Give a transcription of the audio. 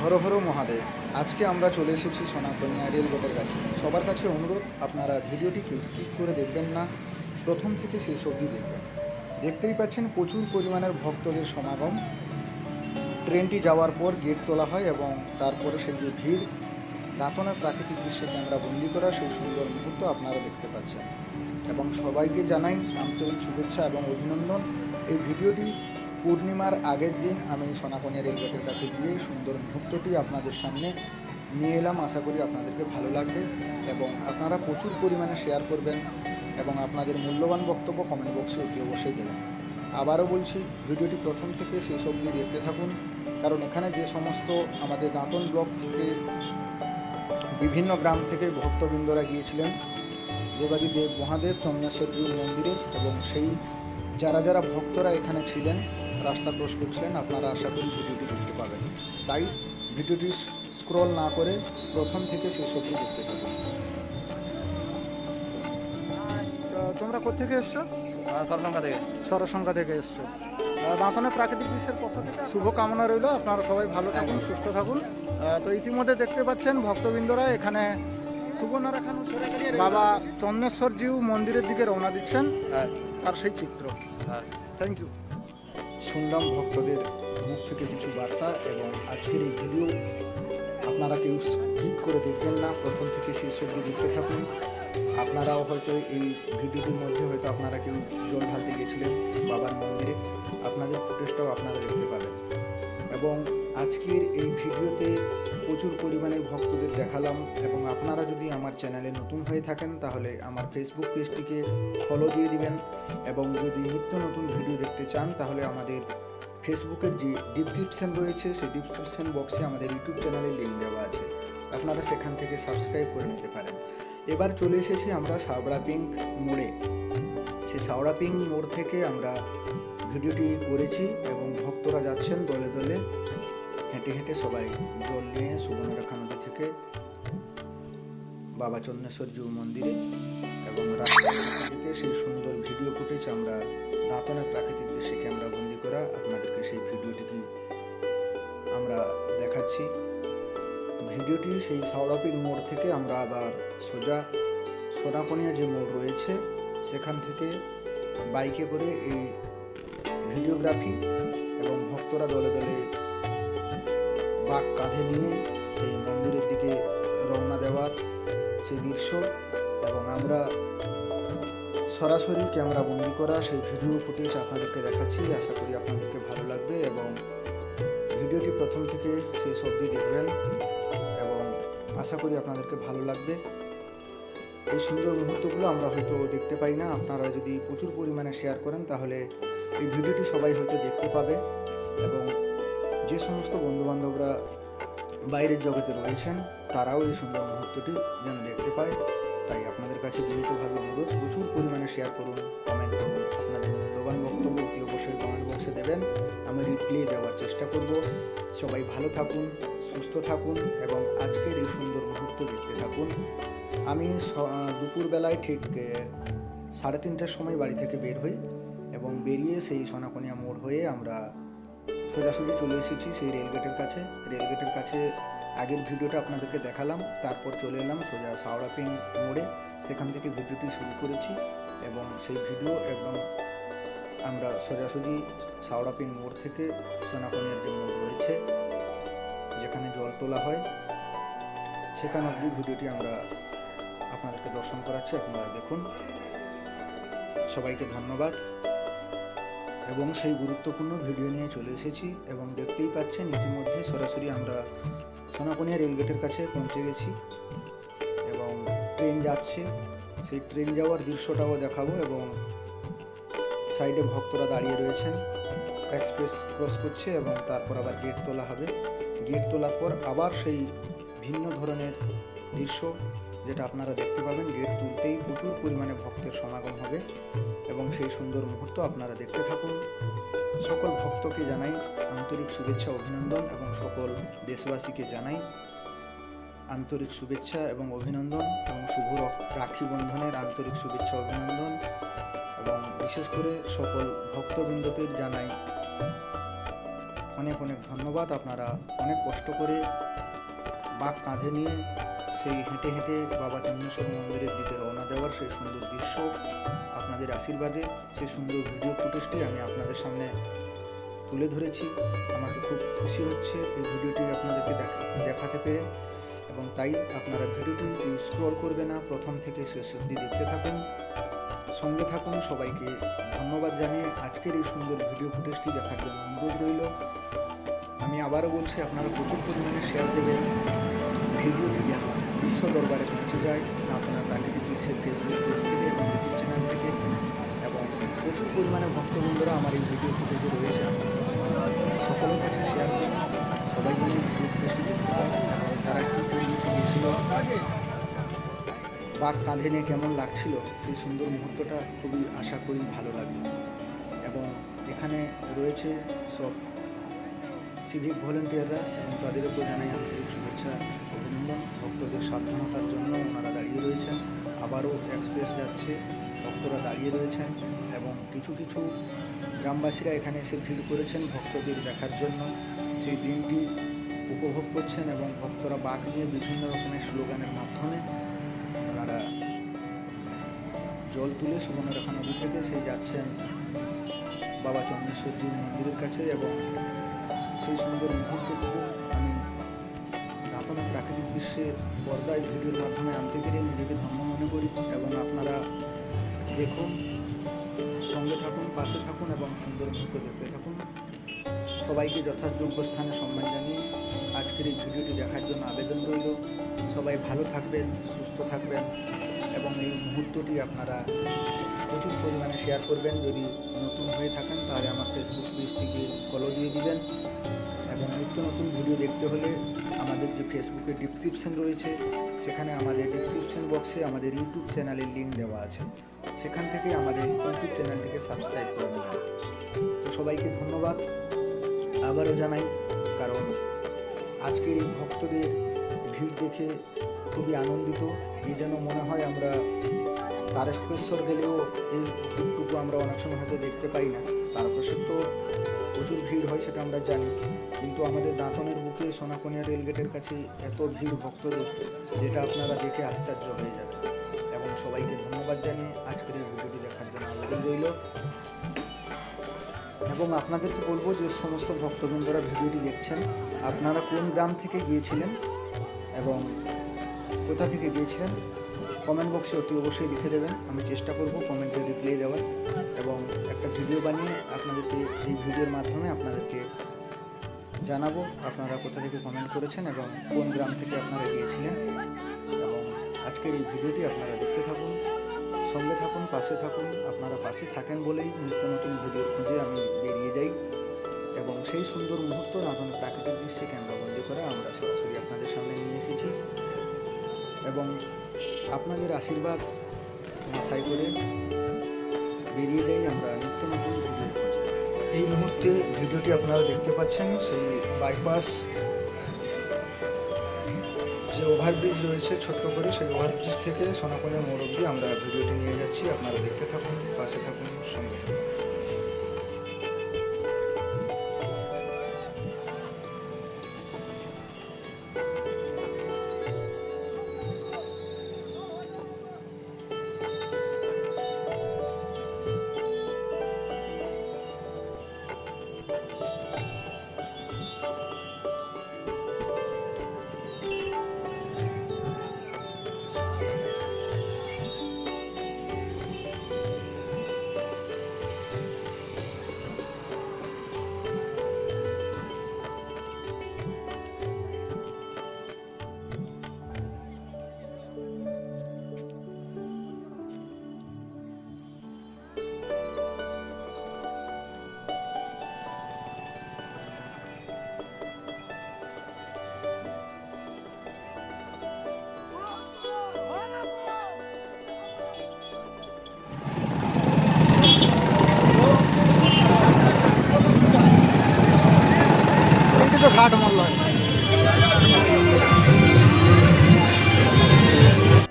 হর হর মহাদেব, আজকে আমরা চলে এসেছি সনাতনিয়া রেলগেটের কাছে। সবার কাছে অনুরোধ, আপনারা ভিডিওটি কেউ স্কিপ করে দেখবেন না, প্রথম থেকে শেষ অবধি দেখবেন। দেখতেই পাচ্ছেন প্রচুর পরিমাণের ভক্তদের সমাগম। ট্রেনটি যাওয়ার পর গেট তোলা হয় এবং তারপরে সেই যে ভিড়, দাঁতনের প্রাকৃতিক দৃশ্যে ক্যামেরা বন্দি করা, সেই সুন্দর মুহূর্ত আপনারা দেখতে পাচ্ছেন। এবং সবাইকে জানাই আন্তরিক শুভেচ্ছা এবং অভিনন্দন। এই ভিডিওটি পূর্ণিমার আগের দিন আমি সোনাকনিয়া রেলগেটের কাছে গিয়ে সুন্দর মুহূর্তটি আপনাদের সামনে নিয়ে এলাম। আশা করি আপনাদেরকে ভালো লাগবে এবং আপনারা প্রচুর পরিমাণে শেয়ার করবেন এবং আপনাদের মূল্যবান বক্তব্য কমেন্ট বক্সে অতি অবশ্যই দেবেন। আবারও বলছি, ভিডিওটি প্রথম থেকে শেষ অবধি দেখতে থাকুন, কারণ এখানে যে সমস্ত আমাদের দাঁতন ব্লক থেকে বিভিন্ন গ্রাম থেকে ভক্তবৃন্দরা গিয়েছিলেন দেবাদি দেব মহাদেব চন্দ্রেশ্বরজিউ মন্দিরে এবং সেই যারা যারা ভক্তরা এখানে ছিলেন রাস্তা ক্রস করছিলেন আপনারা আশা করি ভিডিওটি দেখতে পাবেন। তাই ভিডিওটি স্ক্রল না করে প্রথম থেকে শেষ অবধি দেখতে থাকুন তোমরা কোথেকে এসছো? সরসংখ্যা থেকে। সরসংখ্যা থেকে এসছো। দাঁতনের প্রাকৃতিক দৃশ্যের পক্ষ থেকে শুভ কামনা রইল। আপনারা সবাই ভালো থাকুন সুস্থ থাকুন। তো ইতিমধ্যে দেখতে পাচ্ছেন ভক্তবৃন্দরা এখানে সুবর্ণরেখা বাবা চন্দ্রেশ্বরজিউ মন্দিরের দিকে রওনা দিচ্ছেন। হ্যাঁ। তার সেই চিত্র। হ্যাঁ। থ্যাংক ইউ শুনলাম ভক্তদের মুখ থেকে কিছু বার্তা এবং আজকের এই ভিডিও আপনারা কেউ স্কিপ করে দেখবেন না। প্রথম থেকে শেষ অবধি দেখতে থাকুন। আপনারাও হয়তো এই ভিডিওটির মধ্যে হয়তো আপনারা কেউ জল ঢালতে গেছিলেন বাবার মন্দিরে। আপনাদের ফুটেজটাও আপনারা দেখতে পাবেন। এবং আজকের এই ভিডিওতে প্রচুর পরিমাণে ভক্তদের দেখালাম এবং আপনারা যদি আমার চ্যানেলে নতুন হয়ে থাকেন, তাহলে আমার ফেসবুক পেজটিকে ফলো দিয়ে দিবেন এবং যদি নিত্য নতুন ভিডিও দেখতে চান, তাহলে আমাদের ফেসবুকের যে ডিসক্রিপশন রয়েছে, সেই ডিসক্রিপশন বক্সে আমাদের ইউটিউব চ্যানেলের লিঙ্ক দেওয়া আছে। আপনারা সেখান থেকে সাবস্ক্রাইব করে নিতে পারেন। এবার চলে এসেছি আমরা সাবড়া পিঙ্ক মোড়ে। সেই সাওড়া পিঙ্ক মোড় থেকে আমরা ভিডিওটি করেছি এবং ভক্তরা যাচ্ছেন দলে দলে। হেঁটে হেঁটে সবাই জল নিয়ে সুবর্ণরেখা নদী থেকে বাবা চন্দ্রেশ্বর জিউ মন্দিরে এবং রাস্তার সেই সুন্দর ভিডিও ফুটেজ আমরা দাঁতনের প্রাকৃতিক দৃশ্যে ক্যামেরা বন্দি করা আপনাদেরকে সেই ভিডিওটিকে আমরা দেখাচ্ছি। ভিডিওটি সেই সাউরাপিং মোড় থেকে আমরা আবার সোজা সোনাপনিয়া যে মোড় রয়েছে, সেখান থেকে বাইকে করে এই ভিডিওগ্রাফি এবং ভক্তরা দলে দলে বাঘ কাঁধে নিয়ে সেই মন্দিরের দিকে রওনা দেওয়ার সেই দৃশ্য এবং আমরা সরাসরি ক্যামেরা বন্দি করা সেই ভিডিও ফুটেজ আপনাদেরকে দেখাচ্ছি। আশা করি আপনাদেরকে ভালো লাগবে এবং ভিডিওটি প্রথম থেকে শেষ অবধি দেখবেন এবং আশা করি আপনাদেরকে ভালো লাগবে। এই সুন্দর মুহূর্তগুলো আমরা হয়তো দেখতে পাই না। আপনারা যদি প্রচুর পরিমাণে শেয়ার করেন তাহলে এই ভিডিওটি সবাই হয়তো দেখতে পাবে এবং যে সমস্ত বন্ধুবান্ধবরা বাইরের জগতে রয়েছেন তারাও এই সুন্দর মুহূর্তটি যেন দেখতে পায়। তাই আপনাদের কাছে বিনীতভাবে অনুরোধ, প্রচুর পরিমাণে শেয়ার করুন কমেন্ট করুন। আপনাদের মূল্যবান বক্তব্য অতি অবশ্যই কমেন্ট বক্সে দেবেন। আমি রিপ্লাই দেওয়ার চেষ্টা করব। সবাই ভালো থাকুন, সুস্থ থাকুন এবং আজকের এই সুন্দর মুহূর্ত দেখতে থাকুন। আমি দুপুরবেলায় ঠিক সাড়ে তিনটার সময় বাড়ি থেকে বের হই এবং বেরিয়ে সেই সোনাকনিয়া মোড় হয়ে আমরা সোজাসুজি চলে এসেছি সেই রেলগেটের কাছে। রেলগেটের কাছে আগের ভিডিওটা আপনাদেরকে দেখালাম, তারপর চলে এলাম সোজা সাউরাপিং মোড়ে। সেখান থেকে ভিডিওটি শুরু করেছি এবং সেই ভিডিও একদম আমরা সোজাসুজি সাউরাপিং মোড় থেকে সোনাকনিয়ার যে মোড় রয়েছে, যেখানে জল তোলা হয়, সেখানে অবধি ভিডিওটি আমরা আপনাদেরকে দর্শন করাচ্ছি। আপনারা দেখুন। সবাইকে ধন্যবাদ। এবং সেই গুরুত্বপূর্ণ ভিডিও নিয়ে চলে এসেছি এবং দেখতেই পাচ্ছেন, ইতিমধ্যে সরাসরি আমরা সোনাকনিয়া রেলগেটের কাছে পৌঁছে গেছি এবং ট্রেন যাচ্ছে। সেই ট্রেন যাওয়ার দৃশ্যটাও দেখাবো এবং সাইডে ভক্তরা দাঁড়িয়ে রয়েছেন। এক্সপ্রেস ক্রস করছে এবং তারপর আবার গেট তোলা হবে। গেট তোলার পর আবার সেই ভিন্ন ধরনের দৃশ্য যেটা আপনারা দেখতে পাবেন, গেট তুলতেই প্রচুর পরিমাণে ভক্তের সমাগম হবে এবং সেই সুন্দর মুহূর্ত আপনারা দেখতে থাকুন। সকল ভক্তকে জানাই আন্তরিক শুভেচ্ছা, অভিনন্দন এবং সকল দেশবাসীকে জানাই আন্তরিক শুভেচ্ছা এবং অভিনন্দন এবং শুভ রাখি বন্ধনের আন্তরিক শুভেচ্ছা, অভিনন্দন এবং বিশেষ করে সকল ভক্তবৃন্দদের জানাই অনেক অনেক ধন্যবাদ। আপনারা অনেক কষ্ট করে বাঘ কাঁধে নিয়ে সেই হেঁটে হেঁটে বাবা চন্দ্রেশ্বর মন্দিরের দিকে রওনা দেওয়ার সেই সুন্দর দৃশ্য, আপনাদের আশীর্বাদে সেই সুন্দর ভিডিও ফুটেজটি আমি আপনাদের সামনে তুলে ধরেছি। আমাকে খুব খুশি হচ্ছে এই ভিডিওটি আপনাদেরকে দেখাতে পেরে এবং তাই আপনারা ভিডিওটি স্ক্রল করবে না, প্রথম থেকে শেষ অবধি দেখতে থাকুন, সঙ্গে থাকুন, সবাইকে ধন্যবাদ জানিয়ে আজকের এই সুন্দর ভিডিও ফুটেজটি দেখার জন্য অনুরোধ রইল। আমি আবারও বলছি, আপনারা প্রচুর পরিমাণে শেয়ার দেবেন। দরবারে পৌঁছে যায়। আপনার প্রাকৃতিক দৃশ্যের ফেসবুক পেজ থেকে এবং ইউটিউব চ্যানেল থেকে এবং প্রচুর পরিমাণে ভক্তবৃন্দরা আমার এই ভিডিও ফুটেজে রয়েছে। সকলের কাছে শেয়ার করুন। সবাই যেন তারা কী পরিবেশে গিয়েছিল বাঘ কাঁধে নিয়ে কেমন লাগছিল, সেই সুন্দর মুহূর্তটা খুবই আশা করি ভালো লাগবে এবং এখানে রয়েছে সব সিভিক ভলেন্টিয়াররা এবং তাদের উপর জানাই আন্তরিক শুভেচ্ছা। অভিনন্দন ভক্তদের সাবধানতার জন্য ওনারা দাঁড়িয়ে রয়েছেন। আবারও এক্সপ্রেস যাচ্ছে, ভক্তরা দাঁড়িয়ে রয়েছেন এবং কিছু কিছু গ্রামবাসীরা এখানে এসে ভিড় করেছেন ভক্তদের দেখার জন্য। সেই দিনটি উপভোগ করছেন এবং ভক্তরা বাঘ নিয়ে বিভিন্ন রকমের স্লোগানের মাধ্যমে ওনারা জল তুলে সুবর্ণরেখা নদী থেকে সেই যাচ্ছেন বাবা চন্দ্রেশ্বরজির মন্দিরের কাছে এবং সেই সুন্দর মুহূর্তটুকু দাঁতনের প্রাকৃতিক দৃশ্যে পর্দায় ভিডিওর মাধ্যমে আনতে পেরে নিজেকে ধন্য মনে করি এবং আপনারা দেখুন, সঙ্গে থাকুন, পাশে থাকুন এবং সুন্দর মুহূর্ত দেখতে থাকুন। সবাইকে যথাযোগ্য স্থানে সম্মান জানিয়ে আজকের এই ভিডিওটি দেখার জন্য আবেদন রইল। সবাই ভালো থাকবেন, সুস্থ থাকবেন এবং এই মুহূর্তটি আপনারা প্রচুর পরিমাণে শেয়ার করবেন। যদি নতুন হয়ে থাকেন তাহলে আমার ফেসবুক পেজটিকে ফলো দিয়ে দিবেন। নতুন ভিডিও দেখতে হলে আমাদের যে ফেসবুকে ডিসক্রিপশন রয়েছে, সেখানে আমাদের ডিসক্রিপশন বক্সে আমাদের ইউটিউব চ্যানেলের লিঙ্ক দেওয়া আছে। সেখান থেকে আমাদের ইউটিউব চ্যানেলটিকে সাবস্ক্রাইব করে নেবেন তো সবাইকে ধন্যবাদ। আবারও জানাই, কারণ আজকের এই ভক্তদের ভিড় দেখে খুবই আনন্দিত। এই যেন মনে হয় আমরা তারকেশ্বর গেলেও এই ভিড়টুকু আমরা অনেক সময় হয়তো দেখতে পাই না। তারকেশ্বর তো প্রচুর ভিড় হয় সেটা আমরা জানি। কিন্তু আমাদের দাঁতনের বুকে সোনাকোনিয়া রেলগেটের কাছে এত ভিড় ভক্তদের, যেটা আপনারা দেখে আশ্চর্য হয়ে যাবে এবং সবাইকে ধন্যবাদ জানিয়ে আজকের এই ভিডিওটি দেখার জন্য আবেদন রইল। এবং আপনাদেরকে বলব যে সমস্ত ভক্তবৃন্দরা ভিডিওটি দেখছেন, আপনারা কোন গ্রাম থেকে গিয়েছিলেন এবং কোথা থেকে গিয়েছিলেন কমেন্ট বক্সে অতি অবশ্যই লিখে দেবেন। আমি চেষ্টা করব কমেন্টে রিপ্লাই দেওয়ার এবং একটা ভিডিও বানিয়ে আপনাদেরকে এই ভিডিওর মাধ্যমে আপনাদেরকে জানাব আপনারা কোথা থেকে কমেন্ট করেছেন এবং কোন গ্রাম থেকে আপনারা গিয়েছিলেন। এবং আজকের এই ভিডিওটি আপনারা দেখতে থাকুন, সঙ্গে থাকুন, পাশে থাকুন। আপনারা পাশে থাকেন বলেই নিত্য নতুন ভিডিও খুঁজে আমি বেরিয়ে যাই। এবং সেই সুন্দর মুহূর্ত এখন প্রাকৃতিক দৃশ্যে ক্যামেরাবন্দি করে আমরা সরাসরি আপনাদের সামনে নিয়ে এসেছি। এবং আপনাদের আশীর্বাদ মাথায় করে বেরিয়ে যাই আমরা নিত্য নতুন এই মুহূর্তে ভিডিওটি আপনারা দেখতে পাচ্ছেন, সেই বাইপাস যে ওভারব্রিজ রয়েছে, ছোট্ট করে সেই ওভারব্রিজ থেকে সোনাকনের মোড় অব্দি আমরা ভিডিওটি নিয়ে যাচ্ছি। আপনারা দেখতে থাকুন, পাশে থাকুন, সঙ্গে থাকুন।